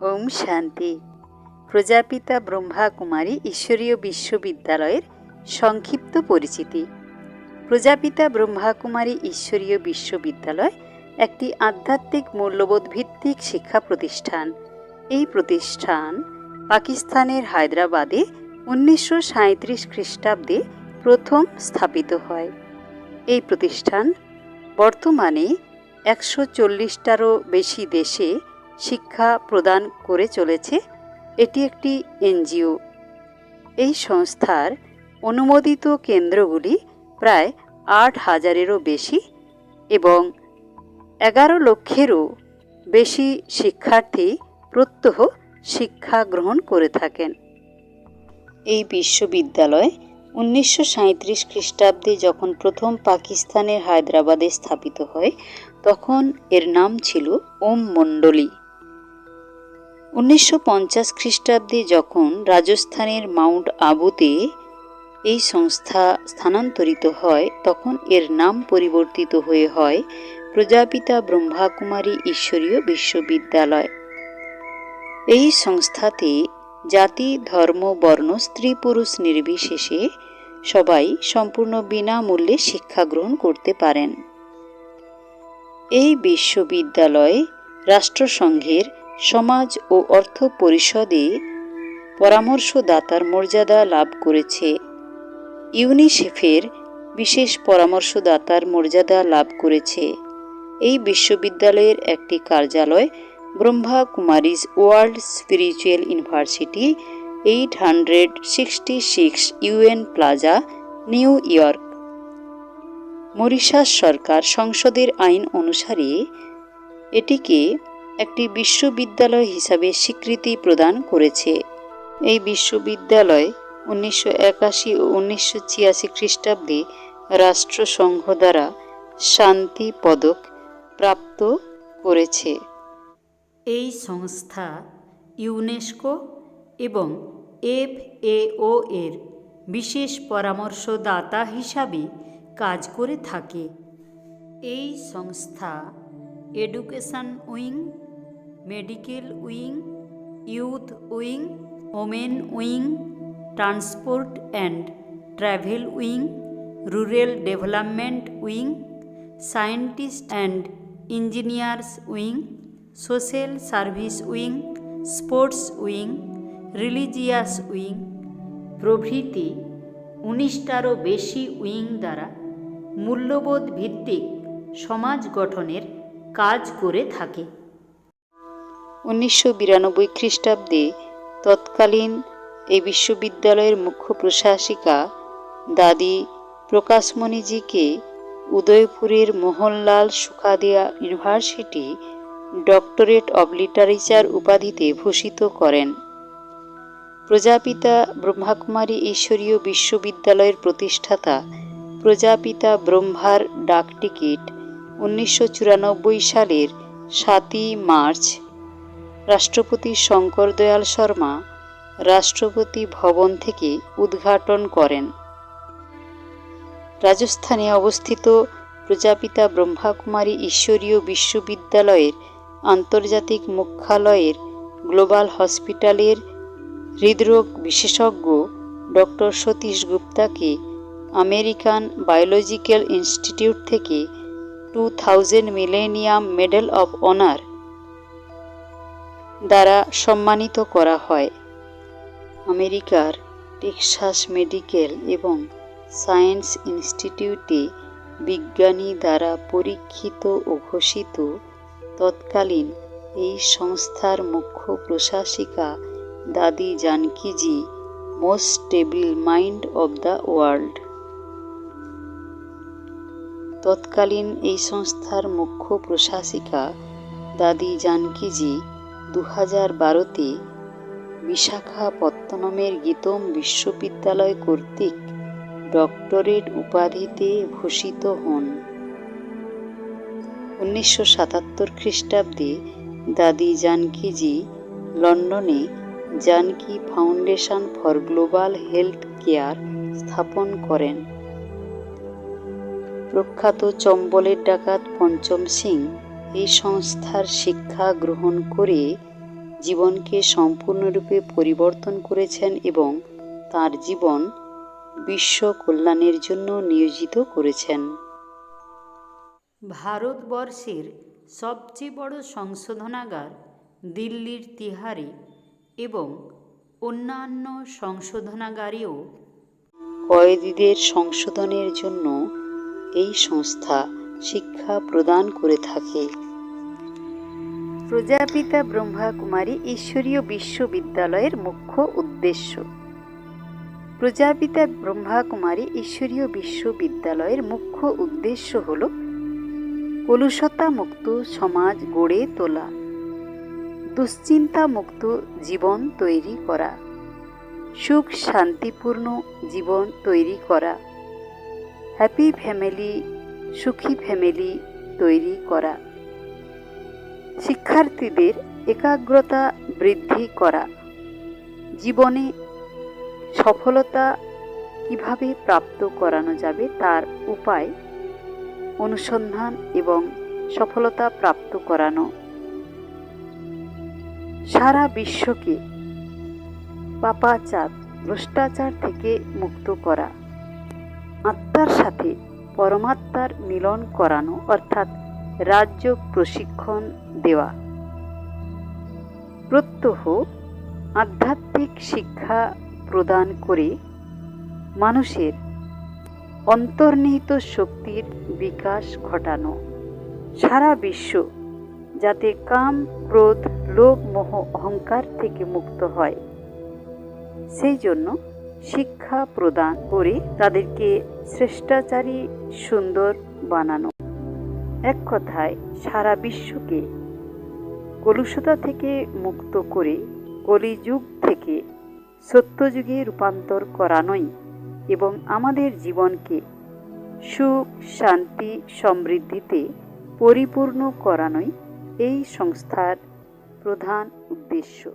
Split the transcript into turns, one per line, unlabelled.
ওম শান্তি। প্রজাপিতা ব্রহ্মা কুমারী ঈশ্বরীয় বিশ্ববিদ্যালয়ের সংক্ষিপ্ত পরিচিতি। প্রজাপিতা ব্রহ্মা কুমারী ঈশ্বরীয় বিশ্ববিদ্যালয় একটি আধ্যাত্মিক মূল্যবোধ ভিত্তিক শিক্ষা প্রতিষ্ঠান। এই প্রতিষ্ঠান পাকিস্তানের হায়দ্রাবাদে উনিশশো সাঁত্রিশ খ্রিস্টাব্দে প্রথম স্থাপিত হয়। এই প্রতিষ্ঠান বর্তমানে একশো চল্লিশটারও বেশি দেশে শিক্ষা প্রদান করে চলেছে, এটি একটি এনজিও। এই সংস্থার অনুমোদিত কেন্দ্রগুলি প্রায় আট হাজারেরও বেশি এবং এগারো লক্ষেরও বেশি শিক্ষার্থী প্রত্যহ শিক্ষা গ্রহণ করে থাকেন। এই বিশ্ববিদ্যালয় উনিশশো সাঁত্রিশ খ্রিস্টাব্দে যখন প্রথম পাকিস্তানের হায়দ্রাবাদে স্থাপিত হয়, তখন এর নাম ছিল ওম মণ্ডলী। উনিশশো পঞ্চাশ খ্রিস্টাব্দে যখন রাজস্থানের মাউন্ট আবুতে এই সংস্থা স্থানান্তরিত হয়, তখন এর নাম পরিবর্তিত হয়ে হয় প্রজাপিতা ব্রহ্মাকুমারী ঈশ্বরীয় বিশ্ববিদ্যালয়। এই সংস্থাতে জাতি, ধর্ম, বর্ণ, স্ত্রী, পুরুষ নির্বিশেষে সবাই সম্পূর্ণ বিনামূল্যে শিক্ষা গ্রহণ করতে পারেন। এই বিশ্ববিদ্যালয় রাষ্ট্রসংঘের সমাজ ও অর্থ পরিষদে পরামর্শদাতার মর্যাদা লাভ করেছে। ইউনিসেফের বিশেষ পরামর্শদাতার মর্যাদা লাভ করেছে। এই বিশ্ববিদ্যালয়ের একটি কার্যালয় Brahma Kumaris world spiritual university eight hundred sixty six UN plaza, New York. Mauritius সরকার সংসদের আইন অনুসারে এটিকে একটি বিশ্ববিদ্যালয় হিসাবে স্বীকৃতি প্রদান করেছে। এই বিশ্ববিদ্যালয় উনিশশো একাশি ও উনিশশো ছিয়াশি খ্রিস্টাব্দে রাষ্ট্রসংঘ দ্বারা শান্তি পদক প্রাপ্ত করেছে। এই সংস্থা ইউনেস্কো এবং এফএও এর বিশেষ পরামর্শদাতা হিসাবে কাজ করে থাকে। এই সংস্থা education wing medical wing, youth wing women wing, transport and travel wing, rural development wing, scientist and engineers wing, social service wing, sports wing, religious wing, প্রভৃতি উনিশটারও বেশি উইং দ্বারা মূল্যবোধ ভিত্তিক সমাজ গঠনের কাজ করে থাকে। উনিশশো বিরানব্বই খ্রিস্টাব্দে তৎকালীন এই বিশ্ববিদ্যালয়ের মুখ্য প্রশাসিকা দাদি প্রকাশমণিজিকে উদয়পুরের Mohanlal Sukhadia university doctorate of literature উপাধিতে ভূষিত করেন। প্রজাপিতা ব্রহ্মাকুমারী ঈশ্বরীয় বিশ্ববিদ্যালয়ের প্রতিষ্ঠাতা প্রজাপিতা ব্রহ্মার ডাকটিকিট উনিশশো চুরানব্বই সালের সাতই মার্চ রাষ্ট্রপতি শঙ্কর দয়াল শর্মা রাষ্ট্রপতি ভবন থেকে উদ্ঘাটন করেন। রাজস্থানে অবস্থিত প্রজাপিতা ব্রহ্মাকুমারী ঈশ্বরীয় বিশ্ববিদ্যালয়ের আন্তর্জাতিক মুখ্যালয়ের গ্লোবাল হসপিটালের হৃদরোগ বিশেষজ্ঞ ডক্টর সতীশ গুপ্তাকে আমেরিকান বায়োলজিক্যাল ইনস্টিটিউট থেকে two thousand millennium medal of honour দ্বারা সম্মানিত করা হয়। আমেরিকার টেক্সাস মেডিকেল এবং সায়েন্স ইনস্টিটিউটে বিজ্ঞানী দ্বারা পরীক্ষিত ও ঘোষিত তৎকালীন এই সংস্থার মুখ্য প্রশাসিকা Dadi Jankiji, most stable mind of the world. তৎকালীন এই সংস্থার মুখ্য প্রশাসিকা দাদি জানকিজি দু হাজার বারোতে বিশাখাপত্তনমের গীতম বিশ্ববিদ্যালয় কর্তৃক ডক্টরেট উপাধিতে ভূষিত হন। উনিশশো সাতাত্তর খ্রিস্টাব্দে দাদি জানকিজি লন্ডনে Janki foundation for global health care স্থাপন করেন। প্রখ্যাত চম্বলের ডাকাত পঞ্চম সিং এই সংস্থার শিক্ষা গ্রহণ করে জীবনকে সম্পূর্ণরূপে পরিবর্তন করেছেন এবং তার জীবন বিশ্ব কল্যাণের জন্য নিয়োজিত করেছেন। ভারতবর্ষের সবচেয়ে বড় সংশোধনাগার দিল্লির তিহারে এবং অন্যান্য সংশোধনাগারেও কয়েদিদের সংশোধনের জন্য এই সংস্থা শিক্ষা প্রদান করে থাকে। প্রজাপিতা ব্রহ্মা কুমারী ঈশ্বরীয় বিশ্ববিদ্যালয়ের মুখ্য উদ্দেশ্য। প্রজাপিতা ব্রহ্মা কুমারী ঈশ্বরীয় বিশ্ববিদ্যালয়ের মুখ্য উদ্দেশ্য হল কলুষতা মুক্ত সমাজ গড়ে তোলা দুশ্চিন্তা মুক্ত জীবন তৈরি করা, সুখ শান্তিপূর্ণ জীবন তৈরি করা, হ্যাপি ফ্যামিলি সুখী ফ্যামিলি তৈরি করা। শিক্ষার্থীদের একাগ্রতা বৃদ্ধি করা। জীবনে সফলতা কীভাবে প্রাপ্ত করানো যাবে তার উপায় অনুসন্ধান এবং সফলতা প্রাপ্ত করানো। সারা বিশ্বকে পাপাচার, ভ্রষ্টাচার থেকে মুক্ত করা। আত্মার সাথে পরমাত্মার মিলন করানো, অর্থাৎ রাজ্য প্রশিক্ষণ দেওয়া। প্রত্যহ আধ্যাত্মিক শিক্ষা প্রদান করে মানুষের অন্তর্নিহিত শক্তির বিকাশ ঘটানো সারা বিশ্ব, যাতে কাম, ক্রোধ, লোভ, মোহ, অহংকার থেকে মুক্ত হয়। সেই জন্য শিক্ষা প্রদান করে তাদেরকে শ্রেষ্টাচারী সুন্দর বানানো। এক কথায়, সারা বিশ্বকে কলুষতা থেকে মুক্ত করে, কলিযুগ থেকে সত্যযুগে রূপান্তর করানোই এবং আমাদের জীবনকে সুখ, শান্তি, সমৃদ্ধিতে পরিপূর্ণ করানোই এই সংস্থার প্রধান উদ্দেশ্য।